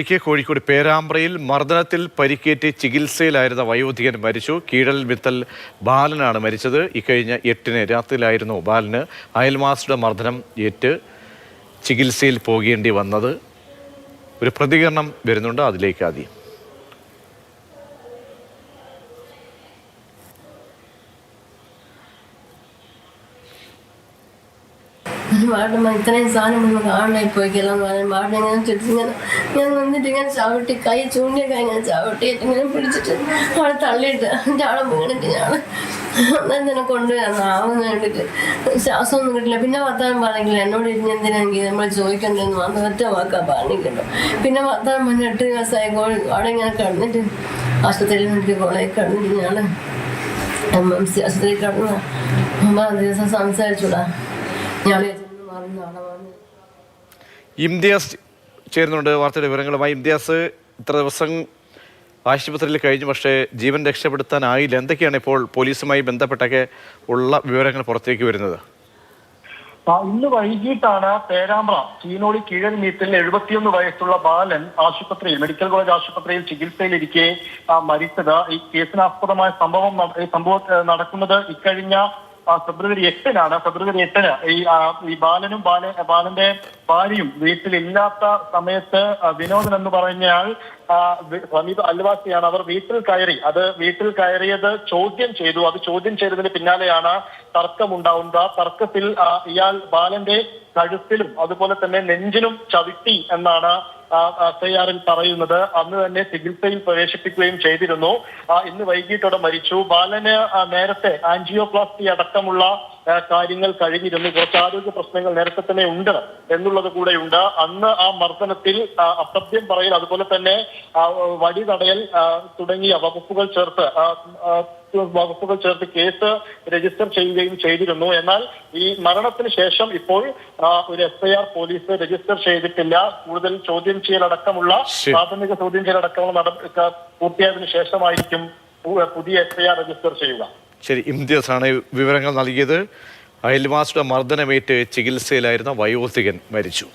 ഇടുക്കി കോഴിക്കോട് പേരാമ്പ്രയിൽ മർദ്ദനത്തിൽ പരിക്കേറ്റ് ചികിത്സയിലായിരുന്ന വയോധികൻ മരിച്ചു. കീഴൽ വിത്തൽ ബാലനാണ് മരിച്ചത്. ഇക്കഴിഞ്ഞ എട്ടിന് രാത്രിയിലായിരുന്നു ബാലന് അയൽവാസിയുടെ മർദ്ദനം ഏറ്റ് ചികിത്സയിൽ പോകേണ്ടി വന്നത്. ഒരു പ്രതികരണം വരുന്നുണ്ട്. അതിലേക്ക് ആദ്യം. വാടുമ്പ ഇത്രയും സാധനം നമ്മൾ കാണാൻ പോയിക്കെല്ലാം പറയാൻ വാടിനെ ഇങ്ങനെ ചുറ്റിങ്ങനെ ഞാൻ നിന്നിട്ട് ഇങ്ങനെ ചവിട്ടി കൈ ചൂണ്ടിയ കൈ ഇങ്ങനെ ചവിട്ടിയിട്ട് ഇങ്ങനെ പിടിച്ചിട്ട് അവിടെ തള്ളിയിട്ട് എന്റെ അവളെ വീണിട്ട് ഞാൻ അന്നേരം തന്നെ കൊണ്ടുവരാം ആവുന്ന ശ്വാസം ഒന്നും കിട്ടില്ല. പിന്നെ വർത്താനം പറഞ്ഞില്ല എന്നോട് ഇരുന്ന് എന്തിനാ എനിക്ക് നമ്മൾ ചോദിക്കണ്ടെന്ന് മാത്രം ഒറ്റ വാക്കാ പറഞ്ഞിട്ടുണ്ടോ പിന്നെ വർത്താനം പറഞ്ഞ എട്ട് ദിവസമായി അവിടെ ഇങ്ങനെ കണ്ടിട്ട് ആശുപത്രിയിൽ നിന്നിട്ട് കോളേജ് കടന്നിട്ട് ഞാൻ എം എം സി ആശുപത്രിയിൽ കടന്നു ഒമ്പതാം ദിവസം സംസാരിച്ചുടാ. ഞാൻ ഇംതിയാസ് ചേരുന്നുണ്ട് വാർത്തയുടെ വിവരങ്ങളുമായി. ഇംതിയാസ് ഇത്ര ദിവസം ആശുപത്രിയിൽ കഴിഞ്ഞു പക്ഷേ ജീവൻ രക്ഷപ്പെടുത്താനായില്ല. എന്തൊക്കെയാണ് ഇപ്പോൾ പോലീസുമായി ബന്ധപ്പെട്ടൊക്കെ ഉള്ള വിവരങ്ങൾ പുറത്തേക്ക് വരുന്നത്? ആ, ഇന്ന് വൈകിട്ടാണ് പേരാമ്പ്ര ചീനോളി കീഴൻ മീറ്റിൽ എഴുപത്തിയൊന്ന് വയസ്സുള്ള ബാലൻ ആശുപത്രിയിൽ മെഡിക്കൽ കോളേജ് ആശുപത്രിയിൽ ചികിത്സയിലിരിക്കെ ആ, മരിച്ചത്. ഈ കേസിനാസ്പദമായ സംഭവം ഈ സംഭവം നടക്കുന്നത് ഇക്കഴിഞ്ഞ ഫെബ്രുവരി എട്ടിനാണ് ഫെബ്രുവരി എട്ടിന് ഈ ഈ ബാലനും ബാല ബാലന്റെ ഭാര്യയും വീട്ടിലില്ലാത്ത സമയത്ത് വിനോദൻ എന്ന് വി- സമീപ അയൽവാസിയാണ്. അവർ വീട്ടിൽ കയറി അത് വീട്ടിൽ കയറിയത് ചോദ്യം ചെയ്തു. അത് ചോദ്യം ചെയ്തതിന് പിന്നാലെയാണ് തർക്കമുണ്ടാവുന്നത്. ആ തർക്കത്തിൽ ഇയാൾ ബാലന്റെ കഴുത്തിലും അതുപോലെ തന്നെ നെഞ്ചിലും ചവിട്ടി എന്നാണ് എഫ് ഐ ആറിൽ പറയുന്നത് അന്ന് തന്നെ ചികിത്സയിൽ പ്രവേശിപ്പിക്കുകയും ചെയ്തിരുന്നു. ഇന്ന് വൈകിട്ടോടെ മരിച്ചു. ബാലന് നേരത്തെ ആൻജിയോപ്ലാസ്റ്റി അടക്കമുള്ള കാര്യങ്ങൾ കഴിഞ്ഞിരുന്നു. കുറച്ച് ആരോഗ്യ പ്രശ്നങ്ങൾ നേരത്തെ തന്നെ ഉണ്ട് എന്നുള്ളത് കൂടെ ഉണ്ട്. അന്ന് ആ മർദ്ദനത്തിൽ അസഭ്യം പറയൽ അതുപോലെ തന്നെ വടി തടയൽ തുടങ്ങിയ വകുപ്പുകൾ ചേർത്ത് വകുപ്പുകൾ ചേർത്ത് കേസ് രജിസ്റ്റർ ചെയ്യുകയും ചെയ്തിരുന്നു. എന്നാൽ ഈ മരണത്തിന് ശേഷം ഇപ്പോൾ ഒരു FIR I R police register ചെയ്തിട്ടില്ല. കൂടുതൽ ചോദ്യം ചെയ്യലടക്കമുള്ള. പ്രാഥമിക ചോദ്യം ചെയ്യലടക്കമുള്ള നട പൂർത്തിയായതിനു ശേഷമായിരിക്കും പുതിയ എഫ്ഐആർ രജിസ്റ്റർ ചെയ്യുക. ശരി ഇംതിയാസാണ് വിവരങ്ങൾ നൽകിയത്. അയൽവാസിയുടെ മർദ്ദനമേറ്റ് ചികിത്സയിലായിരുന്ന വയോധികൻ മരിച്ചു.